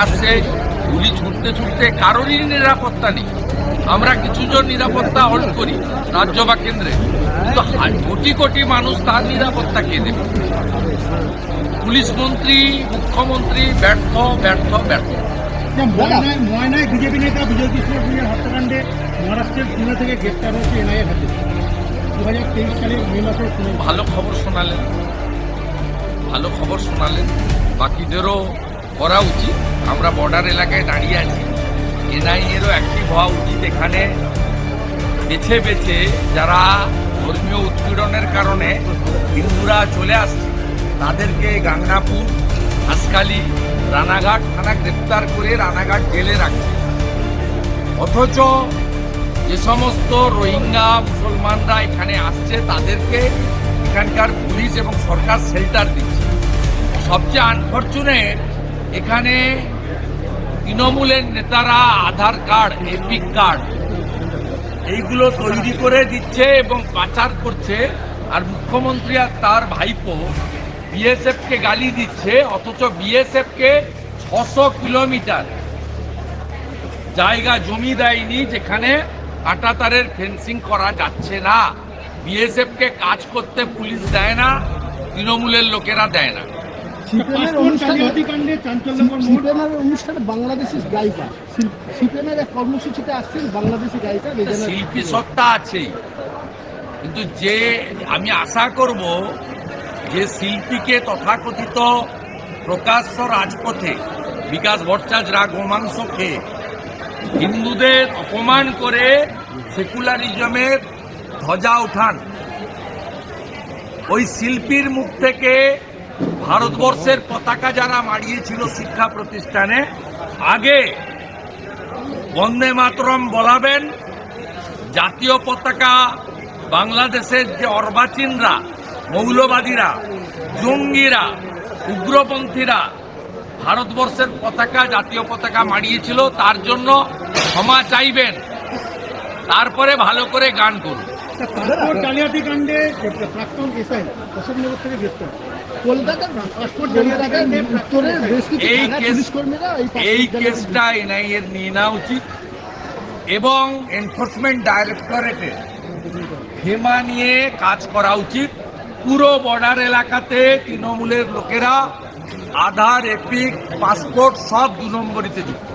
প্রকাশ্যে গুলি ছুটতে ছুটতে কারোরই নিরাপত্তা নেই। আমরা কিছুজন নিরাপত্তা হোল্ড করি রাজ্য বা কেন্দ্রে। কিন্তু কোটি কোটি মানুষ তার নিরাপত্তা কে দেবে? পুলিশ মন্ত্রী মুখ্যমন্ত্রী ব্যর্থ ব্যর্থ ব্যর্থ। ময়নায় ময়নায় বিজেপি নেতা বিজয় কৃষ্ণ সিংয়ের হত্যাকাণ্ডে মহারাষ্ট্রের পুনে থেকে গ্রেপ্তার হয়েছে এনআইএর হাতে। দু হাজার তেইশ মে মাসে ভালো খবর শোনালেন। ভালো খবর শোনালেন। বাকিদেরও করা উচিত। আমরা বর্ডার এলাকায় দাঁড়িয়ে আছি। এনআইএরও অ্যাক্টিভ হওয়া উচিত এখানে। বেছে বেছে যারা ধর্মীয় উৎপীড়নের কারণে হিন্দুরা চলে আসছে, তাদেরকে গাঙ্গাপুর হাসকালি রানাঘাট থানা গ্রেপ্তার করে রানাঘাট জেলে রাখছে। অথচ যে সমস্ত রোহিঙ্গা মুসলমানরা এখানে আসছে, তাদেরকে এখানকার পুলিশ এবং সরকার শেল্টার দিচ্ছে। সবচেয়ে আনফর্চুনেট এখানে তৃণমূলের নেতারা আধার কার্ড, এপিক কার্ড, এইগুলো তৈরি করে দিচ্ছে এবং পাচার করছে। আর মুখ্যমন্ত্রী আর তার ভাইপো বিএসএফকে গালি দিচ্ছে, অথচ বিএসএফকে ছশো কিলোমিটার জায়গা জমি দেয়নি যেখানে কাঁটাতারের ফেন্সিং করা যাচ্ছে না। বিএসএফ কে কাজ করতে পুলিশ দেয় না, তৃণমূলের লোকেরা দেয় না। সিপিএমের পাসপোর্ট অনুষ্ঠানে জালিয়াতি চাঞ্চল্যকর সিপিএমের অনুষ্ঠানে বাংলাদেশি গায়িকা। সিপিএমের এক কর্মসূচিতে আসছেন বাংলাদেশি গায়িকা শিল্পী সত্তা আছেই। কিন্তু যে আমি আশা করব যে শিল্পীকে তথাকথিত প্রকাশ্য রাজপথে বিকাশ ভট্টাচার্যরা গোমাংস খেয়ে হিন্দুদের অপমান করে সেকুলারিজমের ধ্বজা উঠান ওই শিল্পীর মুখ থেকে ভারতবর্ষের পতাকা যারা মাড়িয়েছিল শিক্ষা প্রতিষ্ঠানে, আগে বন্দে মাতরম বলাবেন। জাতীয় পতাকা বাংলাদেশের যে অর্বাচীনরা, মৌলবাদীরা, জঙ্গিরা, উগ্রপন্থীরা ভারতবর্ষের পতাকা, জাতীয় পতাকা মাড়িয়েছিল, তার জন্য ক্ষমা চাইবেন। তারপরে ভালো করে গান করুন। পাসপোর্ট জালিয়াতি কাণ্ডে প্রাক্তন এসআই অশোকনগর থেকে গ্রেপ্তার। এই কেসটা এনআইএর নিয়ে নেওয়া উচিত এবং এনফোর্সমেন্ট ডাইরেক্টরেটের হেমা নিয়ে কাজ করা উচিত। পুরো বর্ডার এলাকাতে তৃণমূলের লোকেরা আধার এপিক পাসপোর্ট সব দু নম্বরিতে যুক্ত